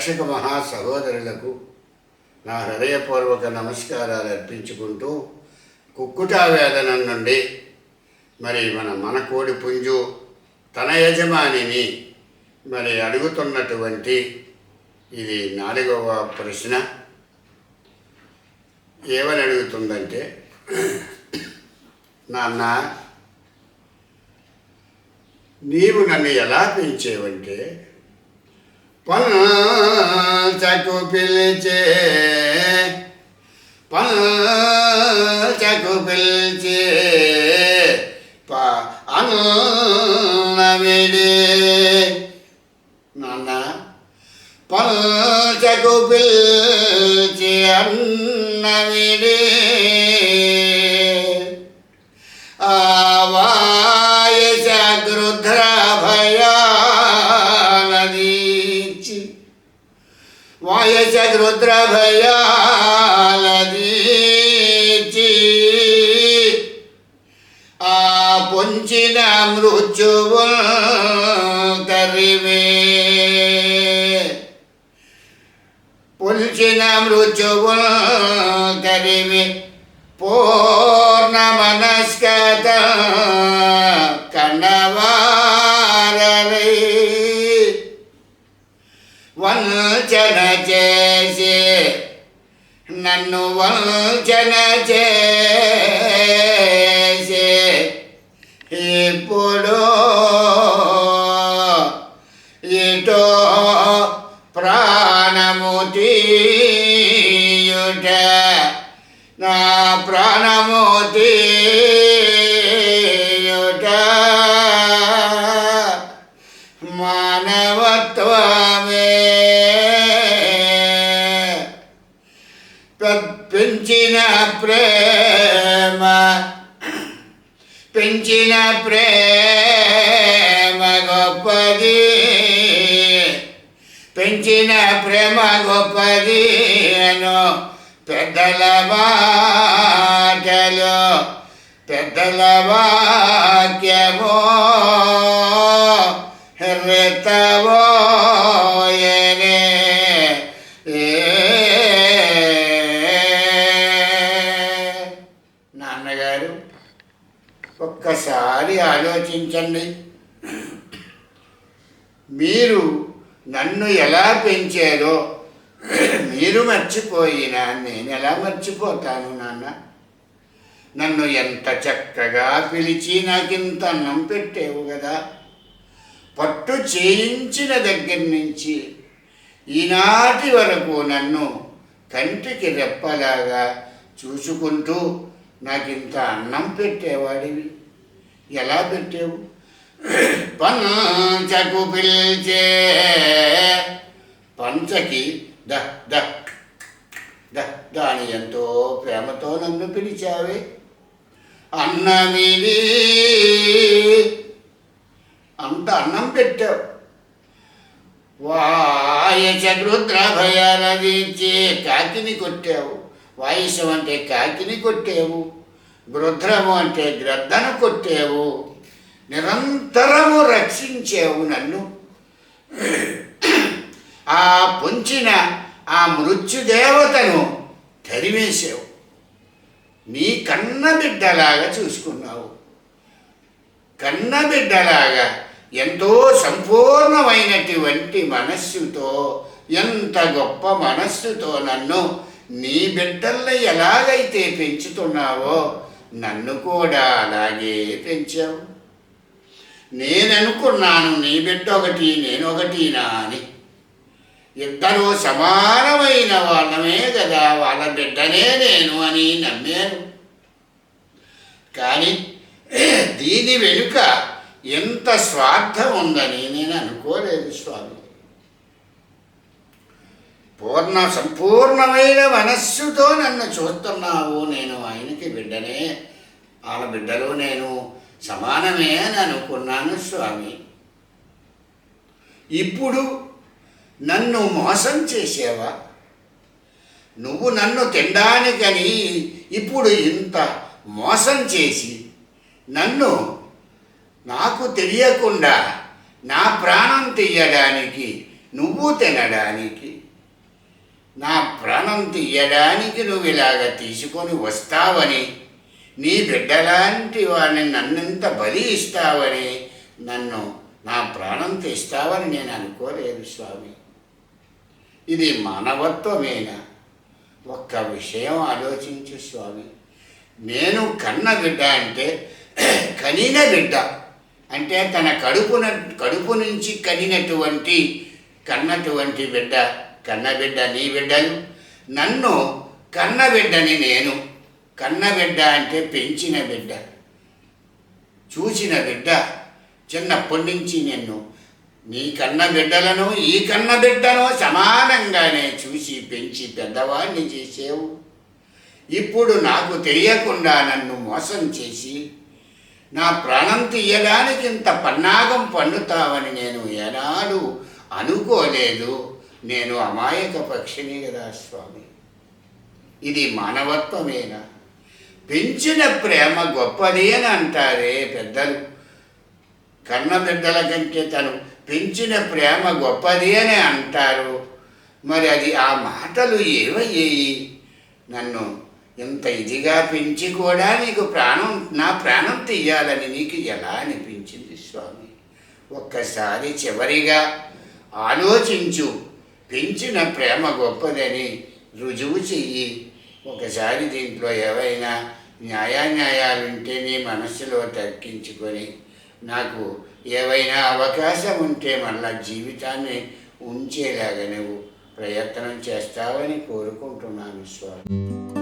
రక్షక మహా సహోదరులకు నా హృదయపూర్వక నమస్కారాలు అర్పించుకుంటూ కుక్కుటా వేదన నుండి మరి మన మనకోడి పుంజు తన యజమానిని మరి అడుగుతున్నటువంటి ఇది నాలుగవ ప్రశ్న. ఏమని అడుగుతుందంటే నాన్న నీవు నన్ను ఎలా పెంచేవంటే పంచకు పిలిచే పంచకు పిలిచే ప అన్నమిడి నాన్న పంచకు పిలిచి అన్నమిడి వాయస గృధ్ర భయాలదీచి ఆ పొంచిన మృత్యువు తరివే పొంచిన మృత్యువు నన్ను వంచన చేసే ఇప్పుడు ఇటో ప్రాణము తీయుట నా ప్రాణము తీ పెంచిన ప్రేమ పెంచిన ప్రేమ గొప్పది. పెంచిన ప్రేమ గొప్పది అను పెద్దల మాటలు పెద్దల వాక్యమో రెత్తవో ఆలోచించండి. మీరు నన్ను ఎలా పెంచారో మీరు మర్చిపోయినా నేను ఎలా మర్చిపోతాను నాన్న? నన్ను ఎంత చక్కగా పిలిచి నాకింత అన్నం పెట్టేవు కదా పట్టు చేయించిన దగ్గర నుంచి ఈనాటి వరకు నన్ను కంటికి రెప్పలాగా చూసుకుంటూ నాకింత అన్నం పెట్టేవాడివి. ఎలా పెట్టావు? పంచకు పిలిచే పంచకి ద ద ద దాని ఎంతో ప్రేమతో నన్ను పిలిచావే. అన్నమిది అంత అన్నం పెట్టావు. వాయచ రుద్ర భయాలదించే కాకిని కొట్టావు. వాయుసం అంటే కాకిని కొట్టావు. గృధ్రము అంటే గ్రద్దను కొట్టేవు. నిరంతరము రక్షించేవు నన్ను. ఆ పొంచిన ఆ మృత్యుదేవతను తరివేశావు నీ కన్న బిడ్డలాగా చూసుకున్నావు. కన్న బిడ్డలాగా ఎంతో సంపూర్ణమైనటువంటి మనస్సుతో ఎంత గొప్ప మనస్సుతో నన్ను నీ బిడ్డల్ని ఎలాగైతే పెంచుతున్నావో నన్ను కూడా అలాగే పెంచావు. నేను అనుకున్నాను నీ బిడ్డ ఒకటి నేను. ఒకటినా అని ఇద్దరు సమానమైన వాళ్ళమే కదా వాళ్ళ బిడ్డనే నేను అని నమ్మాను. కానీ దీని వెనుక ఎంత స్వార్థం ఉందని నేను అనుకోలేదు స్వామి. పూర్ణ సంపూర్ణమైన మనస్సుతో నన్ను చూస్తున్నావు. నేను ఆయనకి బిడ్డనే. వాళ్ళ బిడ్డలు నేను సమానమే అని అనుకున్నాను స్వామి. ఇప్పుడు నన్ను మోసం చేసేవా? నువ్వు నన్ను తినడానికని ఇప్పుడు ఇంత మోసం చేసి నన్ను నాకు తెలియకుండా నా ప్రాణం తీయడానికి నువ్వు తినడానికి నా ప్రాణం తీయడానికి నువ్వు ఇలాగ తీసుకొని వస్తావని నీ బిడ్డలాంటి వాడిని నన్నింత బలి ఇస్తావని నన్ను నా ప్రాణం తీస్తావని నేను అనుకోలేదు స్వామి. ఇది మానవత్వమేనా? ఒక్క విషయం ఆలోచించు స్వామి. నేను కన్న బిడ్డ అంటే కనిన బిడ్డ అంటే తన కడుపున కడుపు నుంచి కనినటువంటి కన్నటువంటి బిడ్డ కన్నబిడ్డ నీ బిడ్డలు నన్ను కన్నబిడ్డని నేను. కన్నబిడ్డ అంటే పెంచిన బిడ్డ చూసిన బిడ్డ. చిన్నప్పటి నుంచి నిన్ను నీ కన్న బిడ్డలను ఈ కన్న బిడ్డను సమానంగానే చూసి పెంచి పెద్దవాడిని చేసేవు. ఇప్పుడు నాకు తెలియకుండా నన్ను మోసం చేసి నా ప్రాణం తీయడానికి ఇంత పన్నాగం పన్నుతావని నేను ఏనాడు అనుకోలేదు. నేను అమాయక పక్షిని కదా స్వామి. ఇది మానవత్వమేనా? పెంచిన ప్రేమ గొప్పది అని అంటారే పెద్దలు. కన్న బిడ్డల కంటే తను పెంచిన ప్రేమ గొప్పది అని అంటారు. మరి అది ఆ మాటలు ఏవయ్యాయి నన్ను ఇంత ఇదిగా పెంచి కూడా నీకు ప్రాణం నా ప్రాణం తీయాలని నీకు ఎలా అనిపించింది స్వామి? ఒక్కసారి చివరిగా ఆలోచించు. పెంచిన ప్రేమ గొప్పదని రుజువు చెయ్యి. ఒకసారి దీంట్లో ఏవైనా న్యాయాన్యాయాలుంటే నీ మనస్సులో తర్కించుకొని నాకు ఏవైనా అవకాశం ఉంటే మళ్ళా జీవితాన్ని ఉంచేలాగా నువ్వు ప్రయత్నం చేస్తావని కోరుకుంటున్నాను స్వామి.